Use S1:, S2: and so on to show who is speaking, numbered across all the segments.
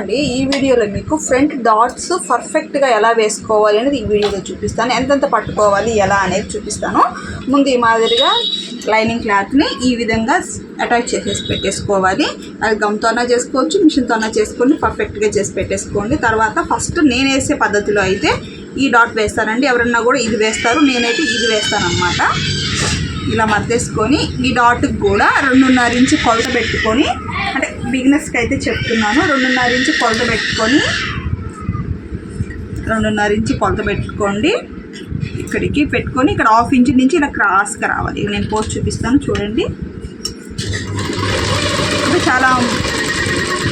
S1: అండి ఈ వీడియోలో మీకు ఫ్రంట్ డాట్స్ పర్ఫెక్ట్గా ఎలా వేసుకోవాలి అనేది ఈ వీడియోలో చూపిస్తాను. ఎంతెంత పట్టుకోవాలి ఎలా అనేది చూపిస్తాను. ముందు ఈ మాదిరిగా లైనింగ్ క్లాత్ని ఈ విధంగా అటాచ్ చేసేసి పెట్టేసుకోవాలి. అది గమ్తోనా చేసుకోవచ్చు మిషన్తోనా చేసుకొని పర్ఫెక్ట్గా చేసి పెట్టేసుకోండి. తర్వాత ఫస్ట్ నేను వేసే పద్ధతిలో అయితే ఈ డాట్ వేస్తానండి. ఎవరన్నా కూడా ఇది వేస్తారు నేనైతే ఇది వేస్తాను అనమాట ఇలా మర్దేసుకొని ఈ డాట్కి కూడా రెండున్నర ఇంచు కొలత పెట్టుకొని అంటే బిగినర్స్కి అయితే చెప్తున్నాను రెండున్నర ఇంచు కొలత పెట్టుకొని రెండున్నర ఇంచు కొలత పెట్టుకోండి. ఇక్కడికి పెట్టుకొని ఇక్కడ హాఫ్ ఇంచు నుంచి ఇలా క్రాస్గా రావాలి. నేను పోస్ట్ చూపిస్తాను చూడండి. అంటే చాలా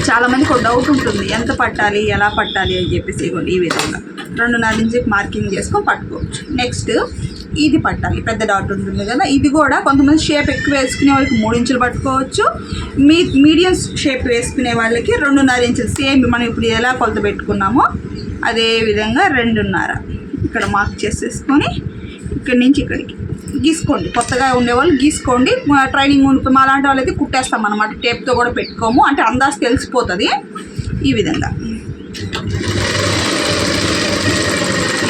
S1: చాలామందికి ఒక డౌట్ ఉంటుంది. ఎంత పట్టాలి ఎలా పట్టాలి అని చెప్పేసి ఇవ్వండి ఈ విధంగా. రెండున్నర నుంచి మార్కింగ్ చేసుకొని పట్టుకోవచ్చు. నెక్స్ట్ ఇది పట్టాలి. పెద్ద డాట్ ఉంటుంది కదా ఇది కూడా కొంతమంది షేప్ ఎక్కువ వేసుకునే వాళ్ళకి మూడు ఇంచులు పట్టుకోవచ్చు. మీ మీడియం షేప్ వేసుకునే వాళ్ళకి రెండున్నర ఇంచులు. సేమ్ మనం ఇప్పుడు ఎలా కొలత పెట్టుకున్నామో అదే విధంగా రెండున్నర. ఇక్కడ మార్క్ చేసేసుకొని ఇక్కడి నుంచి ఇక్కడికి. గీసుకోండి. కొత్తగా ఉండేవాళ్ళు గీసుకోండి. ట్రైనింగ్ ఉంటుంది మా లాంటి వాళ్ళైతే కుట్టేస్తాం అనమాట టేప్తో కూడా పెట్టుకోము. అంటే అందాజు తెలిసిపోతుంది. ఈ విధంగా.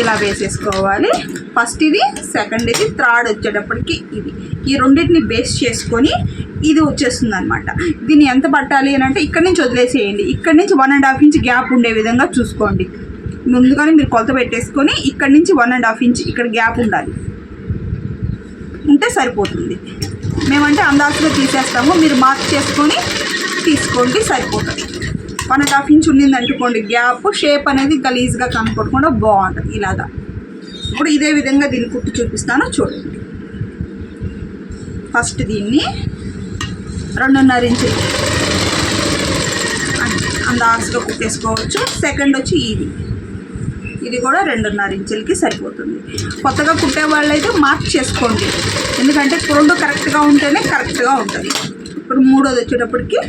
S1: ఇలా వేసేసుకోవాలి. ఫస్ట్ ఇది సెకండ్ ఇది థర్డ్ వచ్చేటప్పటికి ఇది. ఈ రెండింటిని బేస్ చేసుకొని ఇది వచ్చేస్తుంది అనమాట దీన్ని ఎంత పట్టాలి అని అంటే ఇక్కడ నుంచి వదిలేసేయండి. ఇక్కడ నుంచి one and half inch gap ఉండే విధంగా చూసుకోండి. ముందుగానే మీరు కొలత పెట్టేసుకొని ఇక్కడ నుంచి వన్ అండ్ హాఫ్ ఇంచ్ ఇక్కడ గ్యాప్ ఉండాలి. ఉంటే సరిపోతుంది. మేమంటే అందాజుగా తీసేస్తాము. మీరు మార్క్ చేసుకొని తీసుకోండి సరిపోతుంది. వన్ అండ్ హాఫ్ ఇంచ్ ఉండింది అనుకోండి గ్యాప్ షేప్ అనేది గలీజ్గా కనపడకుండా బాగుంటుంది ఇలాగా. ఇప్పుడు ఇదే విధంగా దీన్ని కుట్టి చూపిస్తాను చూడండి. ఫస్ట్ దీన్ని రెండున్నర ఇంచు అందాజుగా కుట్టేసుకోవచ్చు. సెకండ్ వచ్చి ఇది. ఇది కూడా రెండున్నర ఇంచులకి సరిపోతుంది. కొత్తగా కుట్టే వాళ్ళైతే మార్క్ చేసుకోండి. ఎందుకంటే రెండు కరెక్ట్గా ఉంటేనే కరెక్ట్గా ఉంటుంది. ఇప్పుడు మూడోది వచ్చేటప్పటికి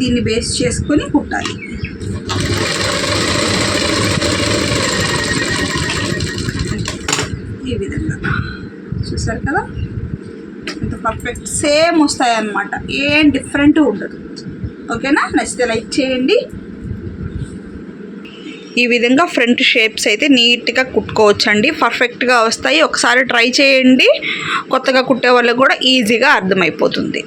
S1: దీన్ని బేస్ చేసుకొని కుట్టాలి ఈ విధంగా చూసారు కదా? ఇంత పర్ఫెక్ట్ సేమ్ వస్తాయి అన్నమాట ఏం డిఫరెంట్ ఉండదు. ఓకేనా నచ్చితే లైక్ చేయండి. ఈ విధంగా ఫ్రంట్ షేప్స్ అయితే నీట్గా కుట్టుకోవచ్చండి. పర్ఫెక్ట్గా వస్తాయి. ఒకసారి ట్రై చేయండి. కొత్తగా కుట్టే వాళ్ళకి కూడా ఈజీగా అర్థమైపోతుంది.